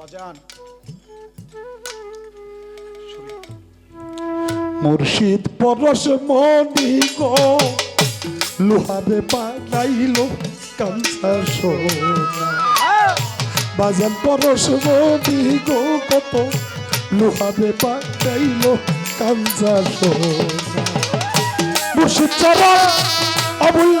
বাজান। মুর্শিদ পরশ মনি গো, লোহারে বানাইল কাঞ্চা সোনা। বাজান পরশ মনি গো, কত লোহারে বানাইল কাঞ্চা সোনা। মুর্শিদ চরণ অমূল্য।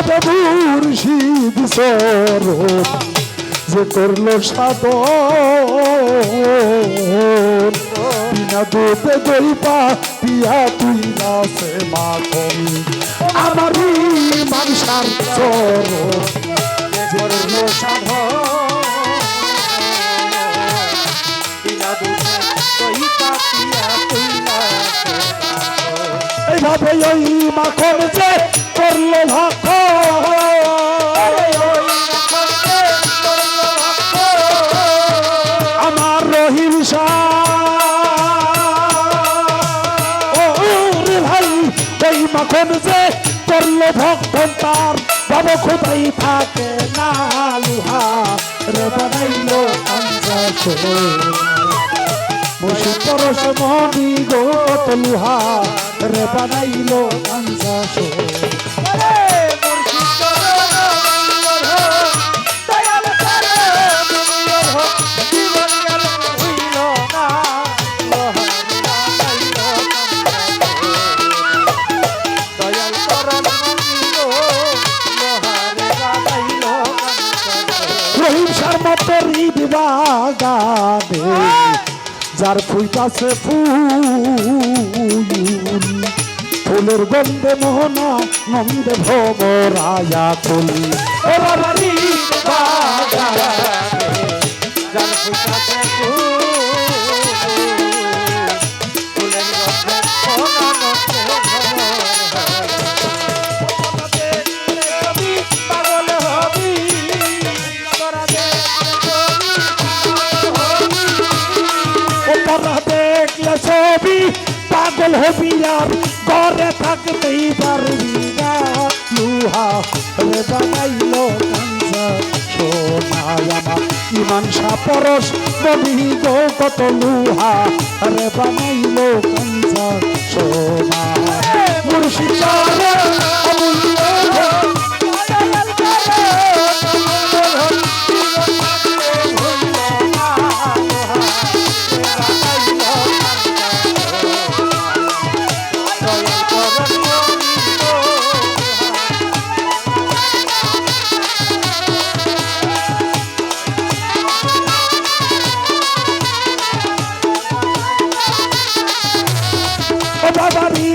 এইভাবে মুর্শিদ সরণ যে করল সাধন। বিনা দুধে দই পা পিয়া তুই না সে মাখন। আমারই মানুষার চরণ যে করল সাধন। এইভাবে মাখন যে করল মাখন যে করল ভক্তন তার, বাব খোদাই থাকে না লুহা, রে বানাইলো বসে পরশ মনি গো লুহা, রে বিবাগানে যার ফুইতাছে ফুল ফুলের গন্ধে মোহনা নন্দে ভবরায়া বাগানে ও রাজা পাগল পাগল হবি আর ঘরে থাকতেই পারবি না। লুহা রে বানাইলো ইমান সাপরস বলি গো, কত লুহা রে বানাইলো কাঞ্জা সোনা মুর্শিদ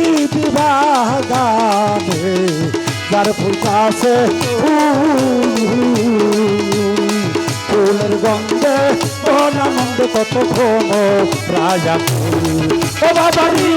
বাবারি বিবাহ গানে যার ফুল কাছে ফুলের গন্ধে আনন্দ কত ঘন রাজা ফুল ও বাবারি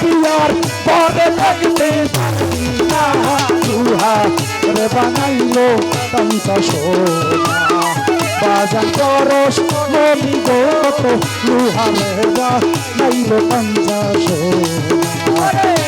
পিয়ার পরে লাগতে রে বানাইলো তামসা সোনা। বাজান করস মনি গত লুহারে সোনা।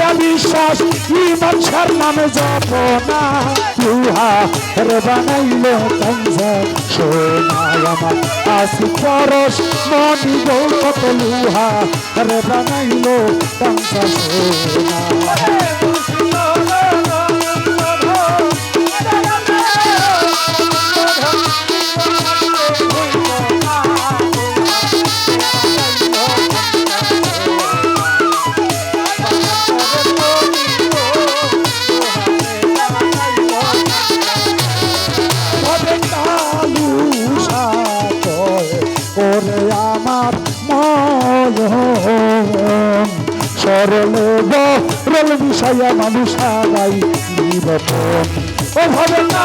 রিয়া বিশ্বাস, ইমান সার নামে যাব না লুহা রে বানাইল কঞ্জা সোনায় আসি পরশ মনি কত লুহা রে বানাইল কঞ্জা সোনা বিষয়া মানুষ আগাই নিরপন ও ভাবে না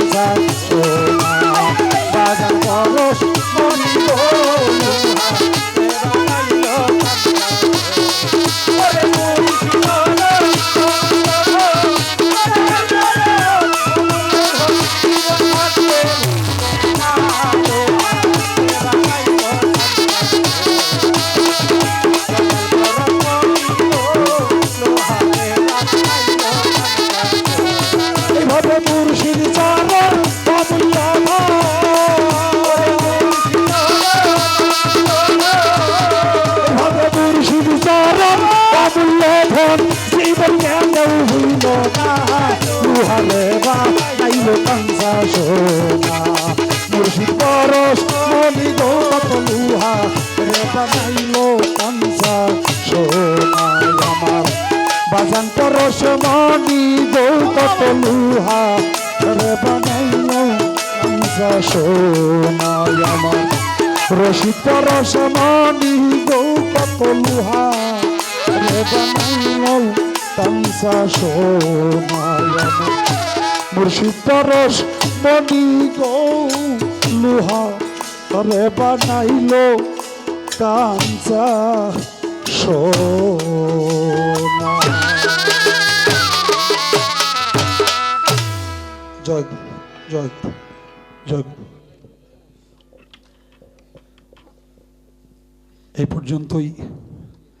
কাঞ্চা সোনা। মুর্শিদ পরশ মনি গৌত লুহা রে বানাইল কাঞ্চা সোনা। আমার বাজান পরশ মনি গৌত লুহা রে বানাইল কাঞ্চা সোনা। আমার রশি পরশ মনি গৌত লুহা রে বানাইল কাঞ্চা সোনা। আমার মুর্শিদ পরশ মনি গৌ লুহা রে বানাইল কাঞ্চা সোনা। এই পর্যন্তই